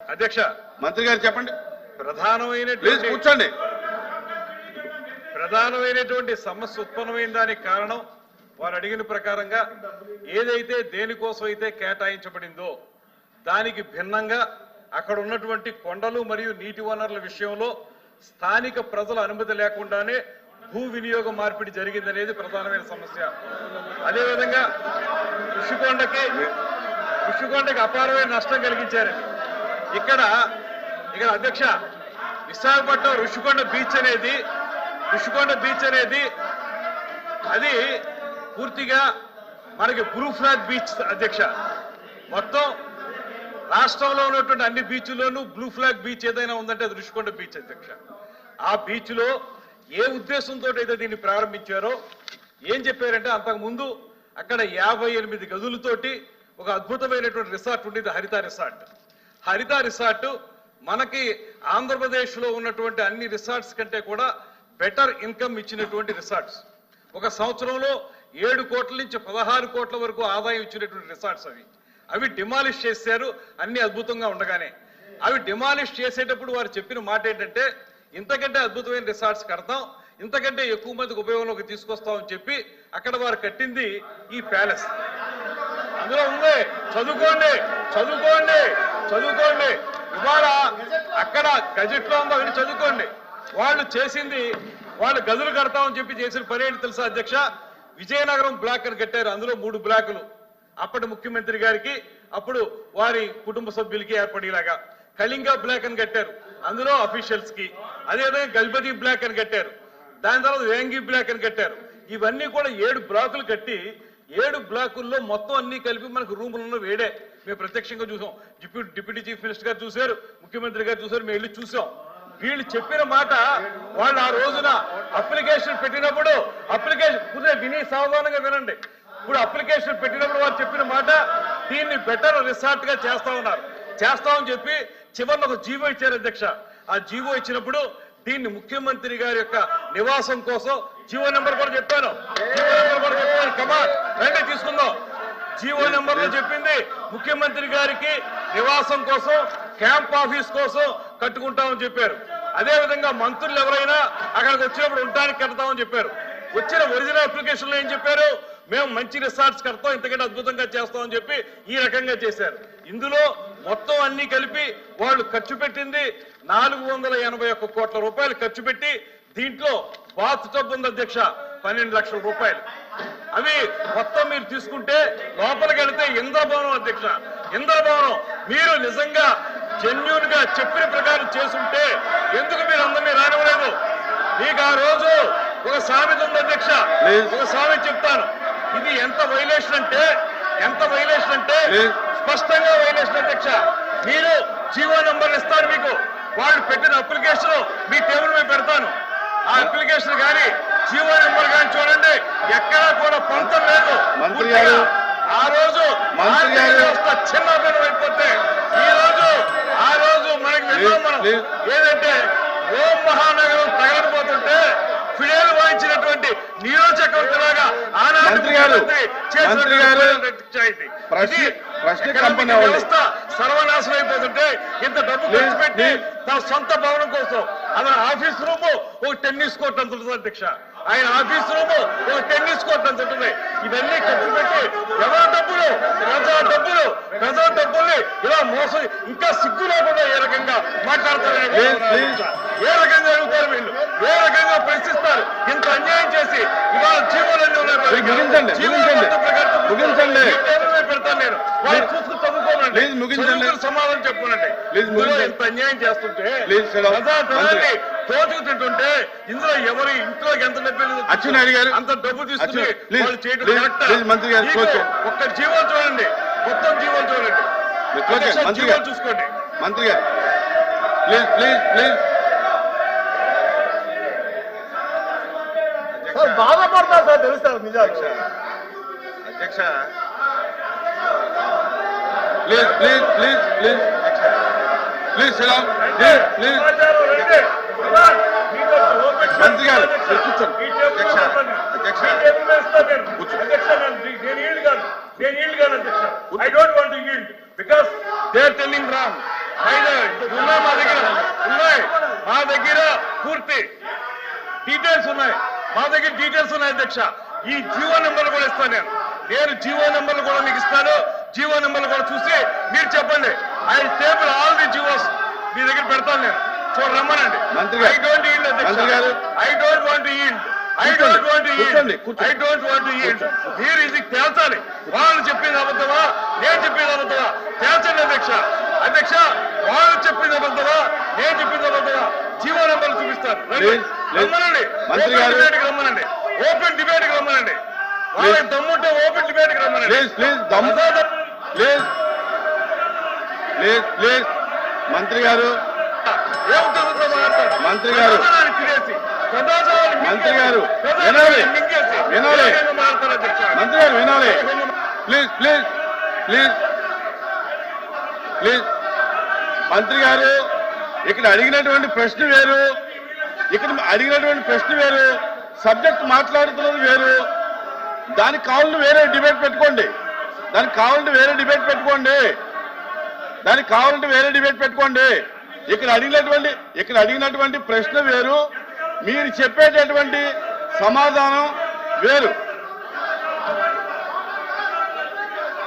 అధ్యక్ష మంత్రి గారు చెప్పండి. ప్లీజ్ ప్రధానమైనటువంటి కూర్చోండి. ప్రధానమైనటువంటి సమస్య ఉత్పన్నమైన దానికి కారణం వారు అడిగిన ప్రకారంగా ఏదైతే దేనికోసం అయితే కేటాయించబడిందో దానికి భిన్నంగా అక్కడ ఉన్నటువంటి కొండలు మరియు నీటి వనరుల విషయంలో స్థానిక ప్రజల అనుమతి లేకుండానే భూ వినియోగ మార్పిడి జరిగిందనేది ప్రధానమైన సమస్య. అదేవిధంగా ఋషికొండకి ఋషికొండకి అపారమైన నష్టం కలిగించారండి. ఇక్కడ ఇక్కడ అధ్యక్ష విశాఖపట్నం ఋషికొండ బీచ్ అనేది ఋషికొండ బీచ్ అనేది అది పూర్తిగా మనకి బ్లూ ఫ్లాగ్ బీచ్ అధ్యక్ష. మొత్తం రాష్ట్రంలో ఉన్నటువంటి అన్ని బీచ్ల్లోనూ బ్లూ ఫ్లాగ్ బీచ్ ఏదైనా ఉందంటే అది ఋషికొండ బీచ్ అధ్యక్ష. ఆ బీచ్లో ఏ ఉద్దేశంతో అయితే దీన్ని ప్రారంభించారో ఏం చెప్పారంటే అంతకుముందు అక్కడ యాభై ఎనిమిది గదులతోటి ఒక అద్భుతమైనటువంటి రిసార్ట్ ఉండేది హరిత రిసార్ట్. హరిత రిసార్ట్ మనకి ఆంధ్రప్రదేశ్లో ఉన్నటువంటి అన్ని రిసార్ట్స్ కంటే కూడా బెటర్ ఇన్కమ్ ఇచ్చినటువంటి రిసార్ట్స్. ఒక సంవత్సరంలో ఏడు కోట్ల నుంచి పదహారు కోట్ల వరకు ఆదాయం ఇచ్చినటువంటి రిసార్ట్స్ అవి. అవి డిమాలిష్ చేశారు అన్ని అద్భుతంగా ఉండగానే. అవి డిమాలిష్ చేసేటప్పుడు వారు చెప్పిన మాట ఏంటంటే ఇంతకంటే అద్భుతమైన రిసార్ట్స్ కడతాం ఇంతకంటే ఎక్కువ మందికి ఉపయోగంలోకి తీసుకొస్తామని చెప్పి అక్కడ వారు కట్టింది ఈ ప్యాలెస్. అందులో ఉంది చదువుకోండి చదువుకోండి. చదువుకోండి. ఇవాళ అక్కడ గజెట్లో ఉందో విని చదువుకోండి. వాళ్ళు చేసింది వాళ్ళు గదులు కడతామని చెప్పి చేసిన పని ఏంటి తెలుసా అధ్యక్ష? విజయనగరం బ్లాక్ అని కట్టారు. అందులో మూడు బ్లాకులు. అప్పటి ముఖ్యమంత్రి గారికి అప్పుడు వారి కుటుంబ సభ్యులకి ఏర్పడేలాగా. కళింగ బ్లాక్ అని కట్టారు. అందులో అఫీషియల్స్కి అదేవిధంగా గజపతి బ్లాక్ అని కట్టారు. దాని తర్వాత వేంగి బ్లాక్ అని కట్టారు. ఇవన్నీ కూడా ఏడు బ్లాకులు కట్టి ఏడు బ్లాకుల్లో మొత్తం అన్ని కలిపి మనకు రూములను వేడే. మేము ప్రత్యక్షంగా చూసాం. డిప్యూటీ డిప్యూటీ చీఫ్ మినిస్టర్ గారు చూశారు ముఖ్యమంత్రి గారు చూశారు మేము వెళ్ళి చూసాం. వీళ్ళు చెప్పిన మాట వాళ్ళు ఆ రోజున అప్లికేషన్ పెట్టినప్పుడు అప్లికేషన్ కుదిరే విని సావధానంగా వినండి. ఇప్పుడు అప్లికేషన్ పెట్టినప్పుడు వారు చెప్పిన మాట దీన్ని బెటర్ రిసార్ట్గా చేస్తా ఉన్నారు. చేస్తామని చెప్పి చివరిలో ఒక జీవో ఇచ్చారు అధ్యక్ష. ఆ జీవో ఇచ్చినప్పుడు దీన్ని ముఖ్యమంత్రి గారి యొక్క నివాసం కోసం జీవో నెంబర్ కూడా చెప్పాను. జీవో నెంబర్ కూడా చెప్పాను. కమా రండి తీసుకుందాం. జీవో నెంబర్లో చెప్పింది. ముఖ్యమంత్రి గారికి నివాసం కోసం క్యాంప్ ఆఫీస్ కోసం కట్టుకుంటామని చెప్పారు. అదే విధంగా మంత్రులు ఎవరైనా అక్కడికి వచ్చినప్పుడు ఉండడానికి కడతామని చెప్పారు. వచ్చిన ఒరిజినల్ అప్లికేషన్లో ఏం చెప్పారు? మేము మంచి రిసార్ట్స్ కడతాం ఇంతకంటే అద్భుతంగా చేస్తామని చెప్పి ఈ రకంగా చేశారు. ఇందులో మొత్తం అన్ని కలిపి వాళ్ళు ఖర్చు పెట్టింది నాలుగు వందల ఎనభై ఒక్క కోట్ల రూపాయలు ఖర్చు పెట్టి దీంట్లో బాత్ టబ్ ఉంది అధ్యక్ష. పన్నెండు లక్షల రూపాయలు. అవి మొత్తం మీరు తీసుకుంటే లోపలికి వెళితే ఇంద్రభవనం అధ్యక్ష. ఇంద్రభవనం మీరు నిజంగా జెన్యున్గా చెప్పిన ప్రకారం చేసుంటే ఎందుకు మీరు అందరినీ రానివ్వలేదు? మీకు ఆ రోజు ఒక సామెత ఉంది అధ్యక్ష. ఒక సామెత చెప్తాను. ఇది ఎంత వైలేషన్ అంటే ఎంత వైలేషన్ అంటే. స్పష్టంగా వైలేషన్ అధ్యక్ష. మీరు జీవో నంబర్ ఇస్తారు మీకు. వాళ్ళు పెట్టిన అప్లికేషన్ మీ టేబుల్ మీద పెడతాను. ఆ అప్లికేషన్ కానీ జీవో నెంబర్ కానీ చూడండి ఎక్కడా కూడా పొంతం లేదు మంత్రి గారు. ఆ రోజు మంత్రి గారు. వ్యవస్థ చిన్నభిన్నం అయిపోతే ఈ రోజు ఆ రోజు మనకి విన్నాం మనం Please, ఏదంటే ఓం మహానగరం తగలబోతుంటే ఫిడేలు వాయించినటువంటి నీరో చక్రవర్తిలాగా ఆనాటి మంత్రి గారు, మంత్రి. ప్రశ్న- కంపెనీ. వ్యవస్థ సర్వనాశనం అయిపోతుంటే ఇంత డబ్బు ఖర్చు పెట్టి. తన సొంత భవనం కోసం అతని ఆఫీస్ రూమ్ ఒక టెన్నిస్ కోర్ట్ అంత అధ్యక్ష ఆయన ఆఫీస్ రూమ్ టెన్నిస్ కోర్ట్ అంత ఉంటుంది. ఇవన్నీ ఖర్చు పెట్టి ఎవరి డబ్బులు? ప్రజా డబ్బులు. ప్రజా డబ్బుల్ని ఇలా మోసం ఇంకా సిగ్గు లేకుండా ఏ రకంగా మాట్లాడతారు. ఏ రకంగా అడుగుతారు వీళ్ళు? ఏ రకంగా ప్రశ్నిస్తారు? ఇంత అన్యాయం చేసి ఇవాళ జీవోలన్నీ ఉన్నాయి జీవోల ముగించండి. పెడతాను నేను వాళ్ళు చూసుకుని చదువుకోనండి Please, ముగించండి. సమాధానం చెప్పుకోనండి ముగించండి. ఇంత అన్యాయం చేస్తుంటే. ప్రజాధనాన్ని దోచుకు తింటుంటే ఇందులో ఎవరి ఇంట్లోకి ఎంత డబ్బు అచ్చెన్నాయుడు గారు. అంత డబ్బు తీసుకుని వాళ్ళు చేయడం please, మంత్రి గారు. ఒక్క జీవో చూడండి మొత్తం జీవో చూడండి గారు. చూసుకోండి మంత్రి గారు ప్లీజ్ ప్లీజ్ ప్లీజ్ సార్ బాధపడతా సార్ తెలుస్తారు నిజాలు అధ్యక్ష please please please please. Please Silam. Please మంత్రి గారు, అధ్యక్ష. నేను. నేను. ఉన్నాయి మా దగ్గర ఉన్నాయి మా దగ్గర పూర్తి డీటెయిల్స్ ఉన్నాయి. మా దగ్గర డీటెయిల్స్ ఉన్నాయి అధ్యక్ష. ఈ జీవో నెంబర్లు కూడా ఇస్తాను నేను. నేను జీవో నెంబర్లు కూడా మీకు ఇస్తాను. జీవో నెంబర్లు కూడా చూసి మీరు చెప్పండి. I table all the GOs మీ దగ్గర పెడతాను నేను. చూడ రమ్మనండి. I don't yield. I don't want yield I. Don't want. Yield. I don't want yield మీరు ఇది తేల్చాలి. వాళ్ళు చెప్పేది అబద్ధమా? నేను చెప్పేది అబద్ధమా? తేల్చండి అధ్యక్ష. అధ్యక్ష వాళ్ళు చెప్పింది అబద్ధమా? నేను చెప్పింది అబద్ధమా? జీవో నెంబర్లు చూపిస్తారు. రమ్మనండి. ఓపెన్ గారు. డిబేట్కి రమ్మనండి. ఓపెన్ డిబేట్కి రమ్మనండి. దమ్ముంటే ఓపెన్ ప్లీజ్ ప్లీజ్ దమ్ ప్లీజ్ ప్లీజ్ ప్లీజ్ మంత్రి గారు. మంత్రి గారు. మంత్రి గారు. వినాలి. వినాలి. మంత్రి గారు వినాలి ప్లీజ్ ప్లీజ్ ప్లీజ్ ప్లీజ్ మంత్రి గారు ఇక్కడ అడిగినటువంటి ప్రశ్న వేరు ఇక్కడ అడిగినటువంటి ప్రశ్న వేరు సబ్జెక్ట్ మాట్లాడుతున్నది వేరు దానికి కావాలని వేరే డిబేట్ పెట్టుకోండి. దానికి కావాలంటే వేరే డిబేట్ పెట్టుకోండి. దానికి కావాలంటే వేరే డిబేట్ పెట్టుకోండి. ఇక్కడ అడిగినటువంటి ఇక్కడ అడిగినటువంటి ప్రశ్న వేరు. మీరు చెప్పేటటువంటి సమాధానం వేరు.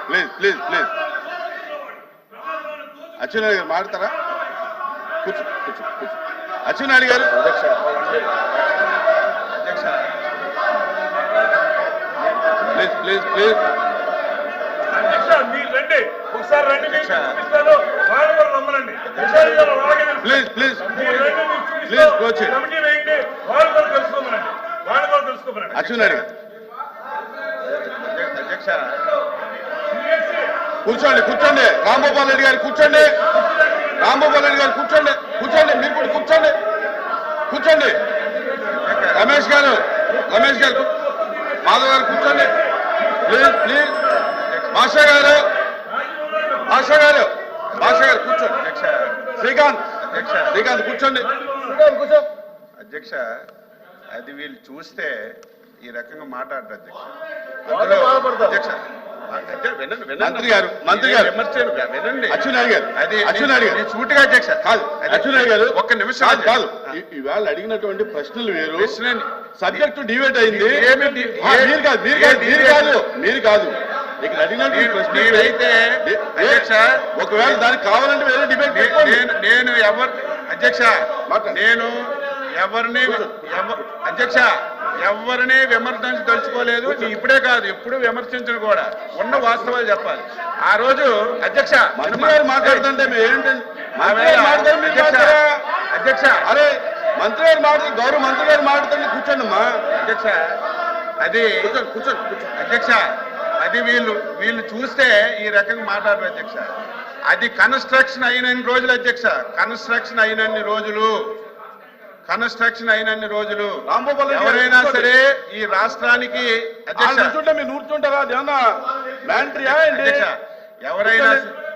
Please please please. అచ్చెన్నాయుడు గారు మాడతారా కూర్చో కూర్చో కూర్చో. అచ్చెన్నాయుడు గారు. తెలుసుకోమనండి. వాళ్ళు కూడా తెలుసుకోమనండి. అచ్చెన్నాయుడు గారు అధ్యక్ష. కూర్చోండి కూర్చోండి. రాంగోపాల్ రెడ్డి గారు కూర్చోండి. రాంగోపాల్ రెడ్డి గారు కూర్చోండి. కూర్చోండి మీరు కూడా కూర్చోండి. కూర్చోండి. రమేష్ గారు రమేష్ గారు మాధవ్ గారు కూర్చోండి. Please please. భాషా గారు. భాషా గారు. భాషా గారు కూర్చోండి. అధ్యక్ష. శ్రీకాంత్. అధ్యక్ష. శ్రీకాంత్ కూర్చోండి. అధ్యక్ష అది వీళ్ళు చూస్తే ఈ రకంగా మాట్లాడరు అధ్యక్ష. అధ్యక్ష మంత్రి గారు, మంత్రి గారు. వినండి. అచ్చెన్నాయుడు గారు. అది అచ్చెన్నాయుడు గారు. సూటిగా అధ్యక్ష కాదు అచ్చెన్నాయుడు గారు ఒక్క నిమిషం కాదు ఇవాళ అడిగినటువంటి ప్రశ్నలు వేరు. సబ్జెక్టు డివేట్ అయింది. మీరు కాదు మీరు కాదు మీరు? కాదు మీరు కాదు. ఇక్కడ అడిగినటువంటి ప్రశ్నలు ఏ- అధ్యక్ష ఒకవేళ దానికి కావాలంటే వేరే డిబేట్ నేను నేను ఎవరు అధ్యక్ష. నేను ఎవరిని ఎవ- అధ్యక్ష ఎవరిని విమర్శించదలుచుకోలేదు నీ ఇప్పుడే కాదు ఎప్పుడు విమర్శించను కూడా. ఉన్న వాస్తవాలు చెప్పాలి. ఆ రోజు అధ్యక్ష మాట్లాడుతుంటే అధ్యక్ష అరే మంత్రి గారు మాట్లాడు గౌరవ మంత్రి గారు మాట్లాడుతుంటే కూర్చోండి అమ్మా. అధ్యక్ష అది కూర్చోండి అధ్యక్ష అది వీళ్ళు వీళ్ళు చూస్తే ఈ రకంగా మాట్లాడరు అధ్యక్ష. అది కన్స్ట్రక్షన్ అయినన్ని రోజులు అధ్యక్ష. కన్స్ట్రక్షన్ అయినన్ని రోజులు. కన్స్ట్రక్షన్ అయినన్ని రోజులు ఎవరైనా. సరే ఈ రాష్ట్రానికి ఎవరైనా.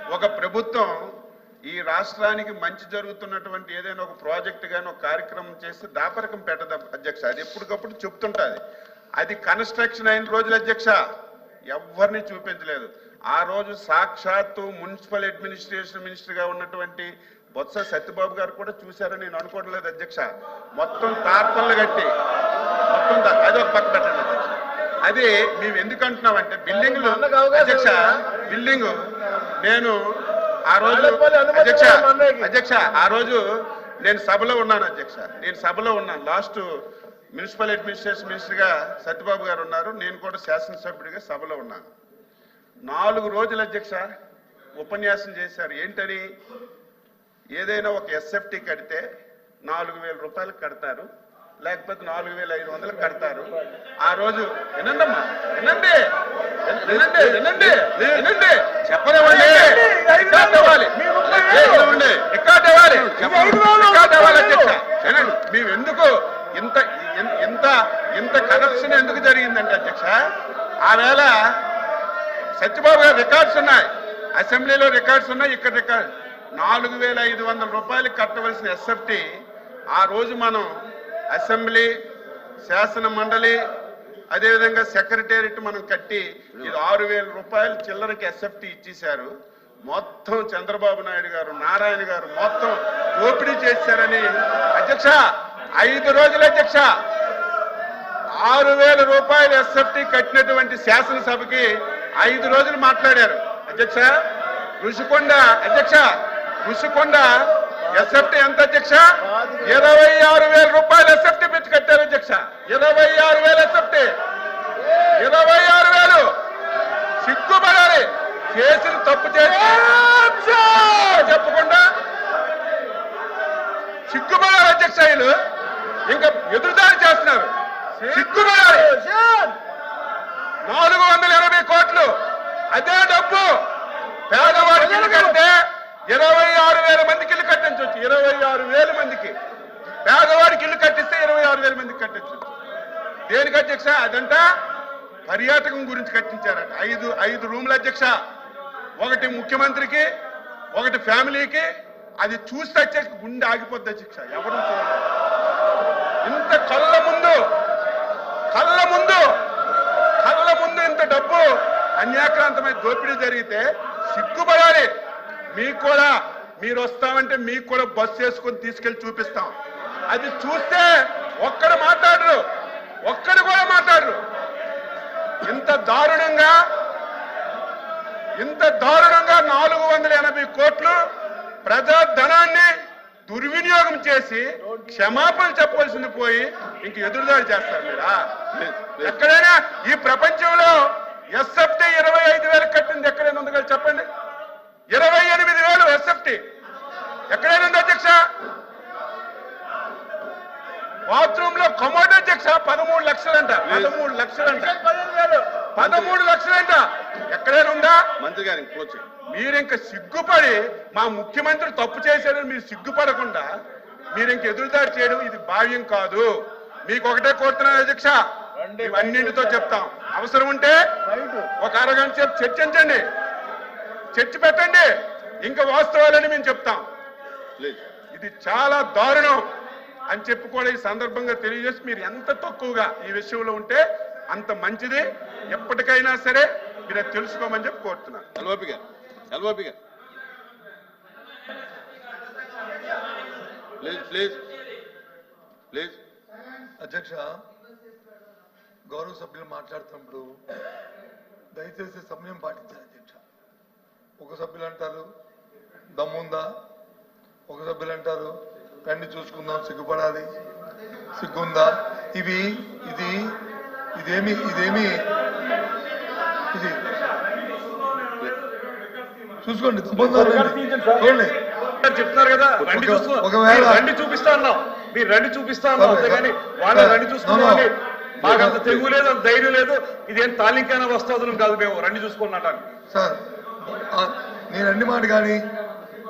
ఒక ప్రభుత్వం ఈ రాష్ట్రానికి మంచి జరుగుతున్నటువంటి ఏదైనా ఒక ప్రాజెక్ట్ గాని ఒక కార్యక్రమం చేస్తే దాపరకం పెట్టదు అధ్యక్ష. అది ఎప్పటికప్పుడు చెప్తుంటది. అది కన్స్ట్రక్షన్ అయిన రోజులు అధ్యక్ష. ఎవరిని చూపించలేదు. ఆ రోజు సాక్షాత్తు మున్సిపల్ అడ్మినిస్ట్రేషన్ మినిస్టర్గా ఉన్నటువంటి బొత్స సత్యబాబు గారు కూడా చూశారని నేను అనుకోవడం లేదు అధ్యక్ష. మొత్తం తార్పన్లు కట్టి మొత్తం అది ఒక పక్క పెట్టండి అధ్యక్ష. అది మేము ఎందుకు అంటున్నామంటే అవకాశం అధ్యక్ష? బిల్డింగ్ నేను ఆ రోజు అధ్యక్ష. అధ్యక్ష ఆ రోజు నేను సభలో ఉన్నాను అధ్యక్ష. నేను సభలో ఉన్నాను. లాస్ట్ మున్సిపల్ అడ్మినిస్ట్రేషన్ మినిస్టర్గా సత్యబాబు గారు ఉన్నారు. నేను కూడా శాసనసభ్యుడిగా సభలో ఉన్నాను. నాలుగు రోజులు అధ్యక్ష ఉపన్యాసం చేశారు. ఏంటని? ఏదైనా ఒక ఎస్ఎఫ్టీ కడితే నాలుగు వేల రూపాయలు కడతారు లేకపోతే నాలుగు వేల ఐదు వందలు కడతారు. ఆ రోజు వినండమ్మా వినండి వినండి వినండి వినండి. చెప్పనివ్వండి రికార్డ్ ఇవ్వాలి ఇవ్వండి రికార్డ్ ఇవ్వాలి రికార్డ్ ఇవ్వాలి అధ్యక్ష వినండి మేము ఎందుకు ఇంత ఇంత ఇంత కరప్షన్ ఎందుకు జరిగిందంటే అధ్యక్ష? ఆ వేళ సత్యబాబు గారు రికార్డ్స్ ఉన్నాయి. అసెంబ్లీలో రికార్డ్స్ ఉన్నాయి ఇక్కడ రికార్డ్ నాలుగు వేల ఐదు వందల రూపాయలు కట్టవలసిన ఎస్ఎఫ్టీ ఆ రోజు మనం అసెంబ్లీ శాసన మండలి అదేవిధంగా సెక్రటేరియట్ మనం కట్టి ఇది ఆరు వేల రూపాయలు చిల్లరకి ఎస్ఎఫ్టీ ఇచ్చేశారు. మొత్తం చంద్రబాబు నాయుడు గారు నారాయణ గారు మొత్తం దోపిడీ చేశారని అధ్యక్ష ఐదు రోజుల అధ్యక్ష ఆరు వేల రూపాయలు ఎస్ఎఫ్టీ కట్టినటువంటి శాసనసభకి ఐదు రోజులు మాట్లాడారు. అధ్యక్ష ఋషికొండ అధ్యక్ష ఋషికొండ ఎస్ఎఫ్టీ ఎంత అధ్యక్ష? ఇరవై ఆరు వేల రూపాయలు ఎస్ఎఫ్టీ పెట్టి కట్టారు అధ్యక్ష. ఇరవై ఆరు వేల ఎస్ఎఫ్టీ ఇరవై ఆరు వేలు. సిగ్గుపడాలి చేసిన తప్పు చేసి. చెప్పకుండా. సిగ్గుపడాలి అధ్యక్ష వీళ్ళు. ఇంకా ఎదురుదారి చేస్తున్నారు. సిగ్గుపడాలి నాలుగు వందల ఎనభై కోట్లు. అదే డబ్బు పేదవాడికి కంటే కడితే ఇరవై ఆరు వేల మందికి ఇల్లు కట్టించవచ్చు ఇరవై ఆరు వేల మందికి. పేదవాడికి ఇల్లు కట్టిస్తే ఇరవై ఆరు వేల మందికి కట్టించవచ్చు దేనికి అధ్యక్ష? అదంట పర్యాటకం గురించి కట్టించారట. ఐదు ఐదు రూముల అధ్యక్ష. ఒకటి ముఖ్యమంత్రికి ఒకటి ఫ్యామిలీకి. అది చూస్తే అధ్యక్ష గుండె ఆగిపోద్ది అధ్యక్ష. ఎవరు చూడలేదు ఇంత కళ్ళ ముందు కళ్ళ ముందు కళ్ళ ముందు ఇంత డబ్బు అన్యాక్రాంతమైన దోపిడీ జరిగితే సిగ్గుపడాలి. మీకు కూడా మీరు వస్తామంటే మీకు కూడా బస్సు వేసుకొని తీసుకెళ్ళి చూపిస్తాం. అది చూస్తే ఒక్కడు మాట్లాడరు. ఒక్కడు కూడా మాట్లాడరు. ఇంత దారుణంగా ఇంత దారుణంగా నాలుగు వందల ఎనభై కోట్లు ప్రజా ధనాన్ని దుర్వినియోగం చేసి క్షమాపణ చెప్పవలసింది పోయి ఇంక ఎదురుదాడి చేస్తారు మీరా? ఎక్కడైనా ఈ ప్రపంచంలో ఎస్ఎఫ్టీ ఇరవై ఐదు వేలు కట్టింది ఎక్కడైనా ఉంది కదా చెప్పండి. ఇరవై ఎనిమిది వేలు ఎస్ఎఫ్టీ. ఎక్కడైనా ఉంది అధ్యక్ష? బాత్రూమ్లో కమోడ్ అధ్యక్ష పదమూడు లక్షలంట పదమూడు లక్షలంట. పదమూడు లక్షలంట. ఎక్కడైనా ఉందా మంత్రి గారు. మీరు ఇంకా సిగ్గుపడి మా ముఖ్యమంత్రి తప్పు చేశారని మీరు సిగ్గుపడకుండా మీరు ఇంక ఎదురుదాడి చేయడం ఇది భావ్యం కాదు. మీకు ఒకటే కోరుతున్నాను అధ్యక్ష. ఇవన్నింటితో చెప్తాం. అవసరం ఉంటే ఒక అరగంట సేపు చర్చించండి. చర్చ పెట్టండి. ఇంకా వాస్తవాలని మేము చెప్తాం. ప్లీజ్ ఇది చాలా దారుణం అని చెప్పి కూడా ఈ సందర్భంగా తెలియజేసి మీరు ఎంత తక్కువగా ఈ విషయంలో ఉంటే అంత మంచిది. ఎప్పటికైనా సరే మీరు అది తెలుసుకోమని చెప్పి కోరుతున్నాను. ప్లీజ్ ప్లీజ్ ప్లీజ్ అధ్యక్ష గౌరవ సభ్యులు మాట్లాడుతున్నప్పుడు దయచేసి సమయం పాటించాలి ఒక సభ్యులు అంటారు. దమ్ముందా? ఒక సభ్యులు అంటారు. రండి చూసుకుందాం సిగ్గుపడాలి. సిగ్గుందా? ఇవి ఇది ఇదేమి ఇదేమి? ఇది. చూసుకోండి. చూడండి. చెప్తున్నారు కదా. రండి ఒకవేళ- రండి చూపిస్తా అన్నాం మీరు రండి చూపిస్తా అన్నాం అంతేగాని. వాళ్ళ రండి no. మాకు అంత తెగువ లేదు అంత ధైర్యం లేదు. ఇదేం తాలింకైనా వస్తుంది కాదు మేము. రండి చూసుకున్నట్టు సార్ నేను అన్ని మాట కానీ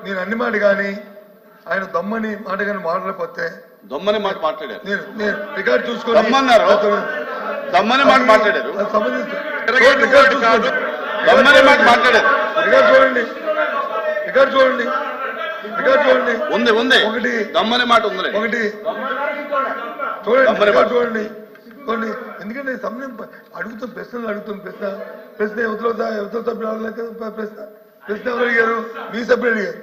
నేను అన్ని మాట కానీ ఆయన దమ్మని మాట కానీ మాట్లాడకపోతే దొమ్మని మాట మాట్లాడారు. నేను నేను రికార్డ్ చూసుకొని దమ్మన్నారు? దమ్మని మాట మాట్లాడారు? రికార్డ్. చూసుకోండి. దమ్మని మాట మాట్లాడారు. రికార్డ్ చూడండి. రికార్డ్ చూడండి. రికార్డ్ చూడండి. ఉంది ఉంది. ఒకటి. దమ్మని మాట ఉందిలే. ఒకటి. చూడండి. చూడండి. చూడండి ఎందుకంటే సమయం అడుగుతున్న ప్రశ్నలు అడుగుతున్న ప్రశ్న. ప్రశ్న యువతల యువతల సభ్యులు అడగలేక ప్రశ్న? ప్రశ్న ఎవరు అడిగారు? మీ సభ్యులు అడిగారు.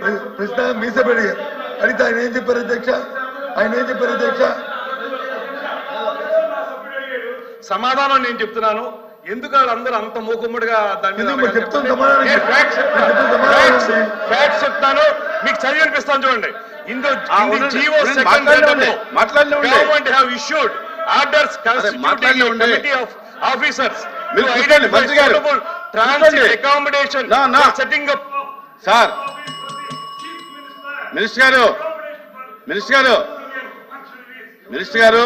ప్ర- ప్రశ్న మీ సభ్యులు అడిగారు. అడిగితే ఆయన ఏం చెప్పారు అధ్యక్ష? ఆయన ఏం చెప్పారు అధ్యక్ష? సమాధానం నేను చెప్తున్నాను. ఎందుకు వాళ్ళందరూ అంత మూకుమ్మడిగా దాని మీద చెప్తాను. మీకు చదివి వినిపిస్తాను చూడండి. ఇందు ఆ, ఉండండి. GO. Second. Government have issued orders మాట్లాడలే కాన్స్టిట్యూటింగ్ ఉండే. కమిటీ ఆఫ్ ఆఫీసర్స్ మీరు కూర్చోండి, మంత్రి గారు. ట్రాన్సిట్. అకామిడేషన్ నా, నా. Setting up sir. మినిస్టర్ గారు. మినిస్టర్ గారు. మినిస్టర్ గారు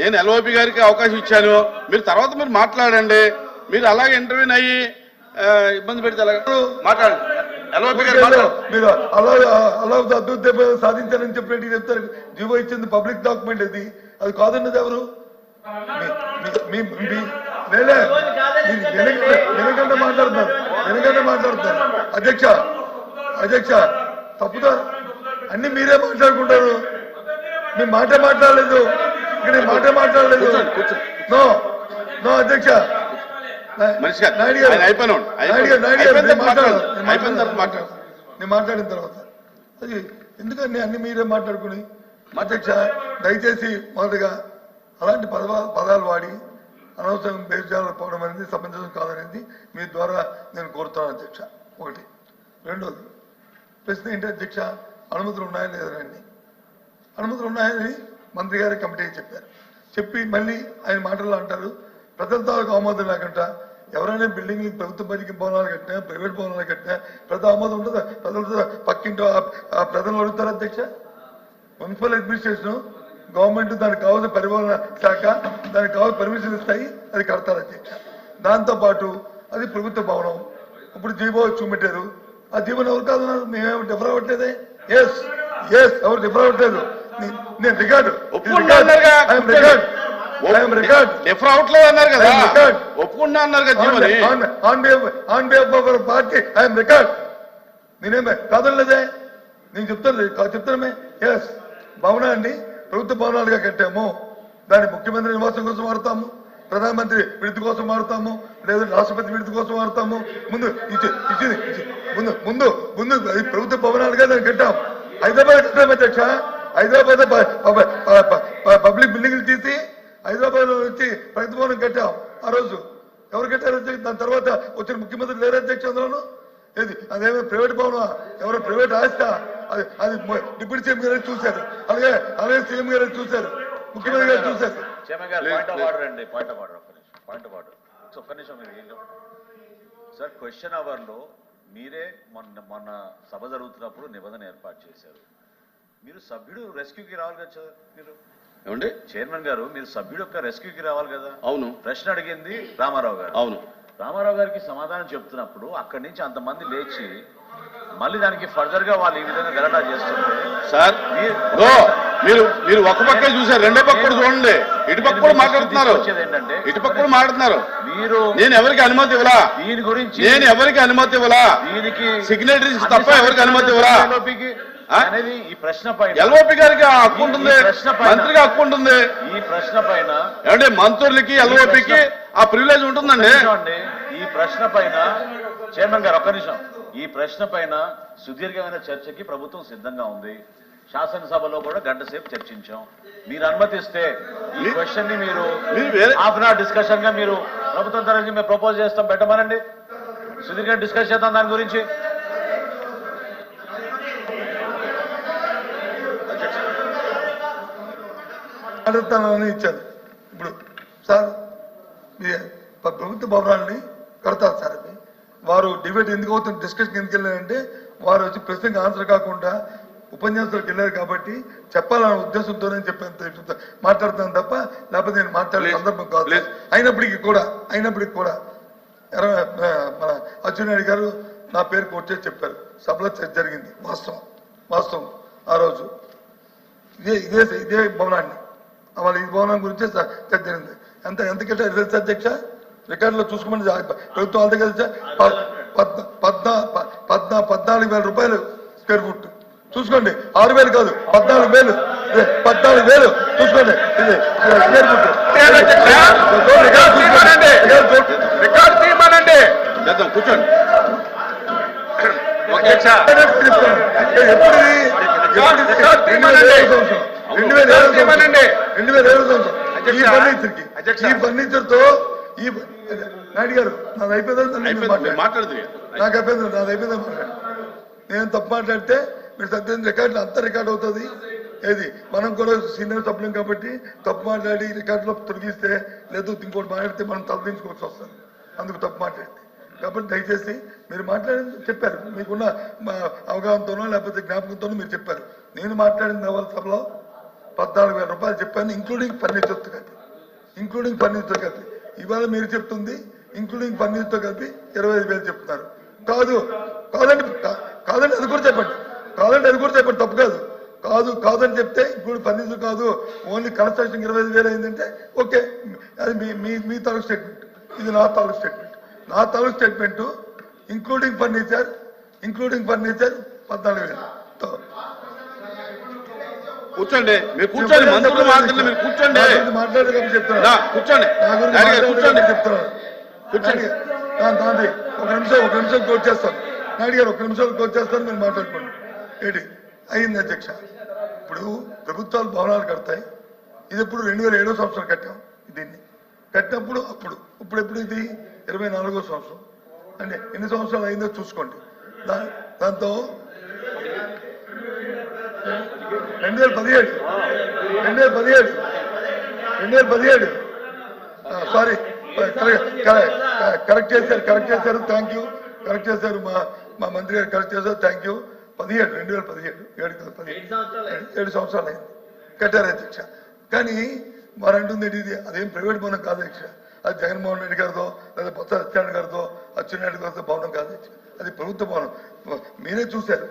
నేను ఎల్ఓపి గారికి అవకాశం ఇచ్చాను. మీరు తర్వాత మీరు మాట్లాడండి. మీరు అలాగే ఇంటర్వ్యూ అయ్యి ఇబ్బంది పెడితే అలాగే మాట్లాడండి. ఎల్ఓపి గారు మాట్లాడండి. మీరు అలా అలా అద్భుత సాధించారని చెప్పినట్టు చెప్తారు? జీవో ఇచ్చింది పబ్లిక్ డాక్యుమెంట్ అది. అది కాదన్నది ఎవరు? వెనకంటే మాట్లాడుతున్నారు వెనకంటే మాట్లాడుతున్నారు అధ్యక్ష అధ్యక్ష తప్పుదా? అన్ని మీరే మాట్లాడుకుంటారు. మీ మాట మాట్లాడలేదు. ఇక్కడ మాట మాట్లాడలేదు. నో నో అధ్యక్ష. నాయుడు గారు. నేను మాట్లాడను, తర్వాత మాట్లాడను. మాట్లాడు. నేను మాట్లాడిన తర్వాత. అది ఎందుకండి అన్ని మీరే మాట్లాడుకుని అధ్యక్ష దయచేసి మొదటగా అలాంటి పదవ పదాలు వాడి అనవసరం బేజాలు పోవడం అనేది సమంజసం కాదనేది మీ ద్వారా నేను కోరుతాను అధ్యక్ష. ఒకటి. రెండోది ప్రశ్న ఏంటి అధ్యక్ష? అనుమతులు ఉన్నాయా లేదనండి అనుమతులు ఉన్నాయని మంత్రి గారి కమిటీకి చెప్పారు. చెప్పి మళ్ళీ ఆయన మాటల్లో అంటారు ప్రజల తాలూకు ఆమోదం లేకుండా ఎవరైనా బిల్డింగ్ ప్రభుత్వ బడికి భవనాలు కట్టినా ప్రైవేట్ భవనాలు కట్టినా ప్రజల ఆమోదం ఉంటుందా ప్రజలతో పక్కింటో ఆ- ప్రజలు అడుగుతారు అధ్యక్ష? మున్సిపల్ అడ్మినిస్ట్రేషన్ గవర్నమెంట్ దానికి కావాల్సిన పరిపాలన శాఖ దానికి కావాల్సిన పర్మిషన్ ఇస్తాయి అది కడతారు అధ్యక్ష దాంతో పాటు అది ప్రభుత్వ భవనం. ఇప్పుడు జీవో చూపెట్టారు. ఆ జీవోని ఎవరు కాదు మేమేమి డిఫర్ అవ్వట్లేదే? ఎస్ ఎస్ ఎవరు డిఫర్ అవ్వట్లేదు. నేను రికార్డు నేనేమే కాదనలేదే? నేను చెప్తాను చెప్తానమే? ఎస్ భవనాన్ని ప్రభుత్వ భవనాలుగా కట్టాము. దాన్ని ముఖ్యమంత్రి నివాసం కోసం వాడతాము. ప్రధానమంత్రి విడుదల కోసం వాడతాము. లేదా రాష్ట్రపతి విడుదల కోసం వాడతాము. ముందు ఇచ్చింది ముందు ముందు ముందు ప్రభుత్వ భవనాలుగా దాన్ని కట్టాం. హైదరాబాద్ కట్టాము అధ్యక్ష. హైదరాబాద్ పబ్లిక్ బిల్డింగ్లు తీసి హైదరాబాద్ వచ్చి ప్రగతి భవనం కట్టాం. ఆ రోజు ఎవరు కట్టారు దాని తర్వాత వచ్చిన ముఖ్యమంత్రి లేరు అధ్యక్ష అందులోను? ఏది? అదేమో ప్రైవేట్ భవనం? ఎవరో ప్రైవేట్ ఆస్తా అది డిప్యూటీ సీఎం గారు చూశారు. అలాగే అలాగే సీఎం గారు చూశారు. ముఖ్యమంత్రి గారు చూశారు. సార్ క్వశ్చన్ అవర్లో మీరే మొన్న మొన్న సభ జరుగుతున్నప్పుడు నిబంధన ఏర్పాటు చేశారు. మీరు సభ్యుడు రెస్క్యూకి రావాలి కదా మీరు? ఏమండి? చైర్మన్ గారు మీరు సభ్యుడు యొక్క రెస్క్యూకి రావాలి కదా? అవును. ప్రశ్న అడిగింది రామారావు గారు. అవును. రామారావు గారికి సమాధానం చెప్తున్నప్పుడు అక్కడి నుంచి అంతమంది లేచి మళ్ళీ దానికి ఫర్దర్గా వాళ్ళు ఈ విధంగా గలటా చేస్తుంటే సార్ మీరు- మీరు ఒక పక్కే చూసారు రెండో పక్క కూడా చూడండి. ఇటు పక్క కూడా మాట్లాడుతున్నారు. ఏంటంటే ఇటు పక్క కూడా మాట్లాడుతున్నారు. మీరు నేను ఎవరికి అనుమతి ఇవ్వలా? దీని గురించి నేను ఎవరికి అనుమతి ఇవ్వలా? దీనికి సిగ్నేటరీస్ తప్ప ఎవరికి అనుమతి ఆ? అనేది ఈ ప్రశ్న పైన. ఎల్ఓపి గారికి హక్కు ఉంటుంది ప్రశ్న మంత్రికి హక్కు ఉంటుంది. ఈ ప్రశ్న పైన. ఏమంటే మంత్రులకి ఎల్ఓపికి ఆ ప్రివిలేజ్ ఉంటుందండి. ఈ ప్రశ్న పైన చైర్మన్ గారు ఒక్క నిమిషం. ఈ ప్రశ్న పైన సుదీర్ఘమైన చర్చకి ప్రభుత్వం సిద్ధంగా ఉంది. శాసనసభలో కూడా గంట సేపు చర్చించాం. మీరు అనుమతిస్తే ఈ క్వశ్చన్ని మీరు హాఫ్ అన్ అవర్ డిస్కషన్గా మీరు ప్రభుత్వం తరఫు మేము ప్రపోజ్ చేస్తాం. పెట్టమనండి. సుదీర్ఘంగా డిస్కస్ చేద్దాం దాని గురించి. అడుగుతానని ఇచ్చారు ఇప్పుడు సార్ మీ ప్రభుత్వ భవనాన్ని కడతారు సార్ అది వారు డిబేట్ ఎందుకు అవుతుంది డిస్కషన్ ఎందుకు వెళ్ళారంటే వారు వచ్చి ప్రశ్నకి ఆన్సర్ కాకుండా ఉపన్యాసాలకు వెళ్ళారు కాబట్టి చెప్పాలనే ఉద్దేశంతోనే చెప్పాను మాట్లాడుతాను తప్ప లేకపోతే నేను మాట్లాడే సందర్భం కాదు. అయినప్పటికీ కూడా అయినప్పటికీ కూడా మన అచ్చెన్నాయుడు గారు నా పేరు కోట్ చేసి చెప్పారు. సభలో చర్చ జరిగింది వాస్తవం. వాస్తవం. ఆ రోజు ఇదే ఇదే ఇదే భవనాన్ని. వాళ్ళ ఈ భవనం గురించి చర్చ జరిగింది ఎంత ఎంత కట్టారు తెలుసా అధ్యక్ష? రికార్డులో చూసుకోమని ప్రభుత్వం వాళ్ళ దగ్గర తెలుసా? ప- పద్నా పద్నాలుగు వేల రూపాయలు స్క్వేర్ ఫుట్. చూసుకోండి. ఆరు వేలు కాదు పద్నాలుగు వేలు. పద్నాలుగు వేలు. చూసుకోండి. ఇది స్క్వేర్ ఫుట్. కూర్చోండి. ఎప్పుడు రికార్డు రెండు వేల. రెండు వేల సంవత్సరం. ఈ అధ్యక్ష. ఫర్నిచర్కి అధ్యక్ష. ఈ ఫర్నిచర్తో ఈ నాయుడు గారు నాది అయిపోయిందా నాకు అయిపోయింది? నాది అయిపోయిందా. నేను తప్పు మాట్లాడితే మీరు సత్యం రికార్డులు అంతా రికార్డ్ అవుతుంది. ఏది? మనం కూడా సీనియర్ సభ్యులం కాబట్టి తప్పు మాట్లాడి రికార్డులో తొలగిస్తే లేదు ఇంకోటి మాట్లాడితే మనం తలదించుకోవాల్సి వస్తుంది. అందుకు తప్పు మాట్లాడింది. కాబట్టి దయచేసి మీరు మాట్లాడింది చెప్పారు. మీకున్న అవగాహనతోనో లేకపోతే జ్ఞాపకంతోనో మీరు చెప్పారు. నేను మాట్లాడిన వాళ్ళ సభలో పద్నాలుగు వేల రూపాయలు చెప్పాను ఇంక్లూడింగ్ ఫర్నిచర్తో కలిపి. ఇంక్లూడింగ్ పన్నీర్తో కలిపి. ఇవాళ మీరు చెప్తుంది ఇంక్లూడింగ్ ఫర్నిచర్తో కలిపి ఇరవై ఐదు వేలు చెప్తున్నారు. కాదు కాదండి కాదండి అది కూడా చెప్పండి. కాదండి అది కూడా చెప్పండి తప్పు కాదు. కాదు కాదని చెప్తే ఇప్పుడు ఫర్నిచర్ కాదు. ఓన్లీ కన్స్ట్రక్షన్ ఇరవై ఐదు వేలు అయిందంటే ఓకే అది మీ మీ మీ తాలూకు స్టేట్మెంట్ ఇది నా తాలూకు స్టేట్మెంట్ నా తాలూకు statement including furniture including furniture పద్నాలుగు వేలు. కూర్చోండి. మీరు కూర్చోండి. మంత్రులు మాట్లాడండి మీరు కూర్చోండి. కూర్చోండి. కూర్చోండి. కూర్చోండి. ఒక నిమిషం ఒక నిమిషం కోట్ చేస్తాను. నాయుడు గారు ఒక నిమిషం కోట్ చేస్తాను మీరు మాట్లాడుకోండి. ఏంటి? అయింది అధ్యక్ష. ఇప్పుడు ప్రభుత్వాలు భవనాలు కడతాయి. ఇది ఇప్పుడు రెండు వేల ఏడో సంవత్సరం కట్టాం దీన్ని. కట్టినప్పుడు అప్పుడు. ఇప్పుడు ఎప్పుడు ఇది? ఇరవై నాలుగో సంవత్సరం. అంటే ఎన్ని సంవత్సరాలు అయిందో చూసుకోండి. దాంతో రెండు వేల పదిహేడు. రెండు వేల పదిహేడు. రెండు వేల పదిహేడు సారీ కరెక్ట్ చేశారు కరెక్ట్ చేశారు. థ్యాంక్ యూ కరెక్ట్ చేశారు మా మా మంత్రి గారు కరెక్ట్ చేశారు. థ్యాంక్ యూ పదిహేడు రెండు వేల పదిహేడు. ఏడు కదా పదిహేడు. ఏడు సంవత్సరాలు అయింది. కట్టారు అధ్యక్ష. కానీ వారు అంటుంది ఏంటి ఇది? అదేం ప్రైవేట్ భవనం కాదు అధ్యక్ష. అది జగన్మోహన్ రెడ్డి గారితో లేదా బొత్స సత్యనారాయణ గారితో అచ్చెన్నాయుడు గారితో భవనం కాదు అది ప్రభుత్వ భవనం. మీరే చూశారు.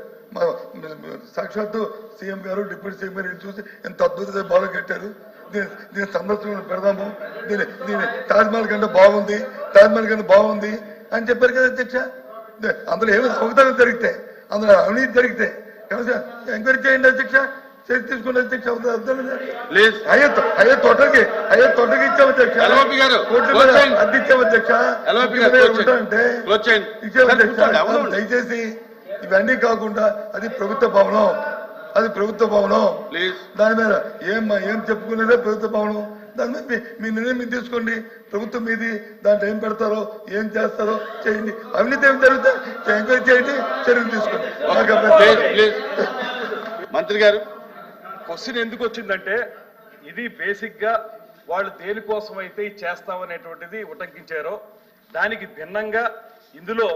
సాక్షాత్తు సీఎం గారు డిప్యూటీ సీఎం గారు చూసి ఎంత అద్భుతమైన భవనం కట్టారు. దీని దీని సందర్శన పెడదాము. దీని దీని తాజ్మహల్ కంటే బాగుంది తాజ్మహల్ కంటే బాగుంది అని చెప్పారు కదా అధ్యక్ష. అందులో ఏమి అవతలం జరిగితే అందులో అవినీతి జరిగితే ఎంక్వైరీ చేయండి అధ్యక్ష. చేసి తీసుకున్న అధ్యక్ష. అయ్యే అయ్యే తోటకి అయ్యే తోటకి ఇచ్చాం అధ్యక్ష. అద్దె ఇచ్చాం అధ్యక్ష. ఇచ్చాం అవును. దయచేసి ఇవన్నీ కాకుండా అది ప్రభుత్వ భవనం. అది ప్రభుత్వ భవనం. ప్లీజ్ దాని మీద ఏం ఏం చెప్పుకునేదే ప్రభుత్వ భవనం. దాని మీద మీ- నిర్ణయం మీరు తీసుకోండి. ప్రభుత్వం మీది దాంట్లో ఏం పెడతారో ఏం చేస్తారో చేయండి. అవినీతి ఏం జరుగుతా ఎంక్వైరీ చేయండి చర్యలు తీసుకోండి. మంత్రి గారు. క్వశ్చన్ ఎందుకు వచ్చిందంటే ఇది బేసిక్గా వాళ్ళు దేనికోసం అయితే చేస్తామనేటువంటిది ఉటంకించారో దానికి భిన్నంగా ఇందులో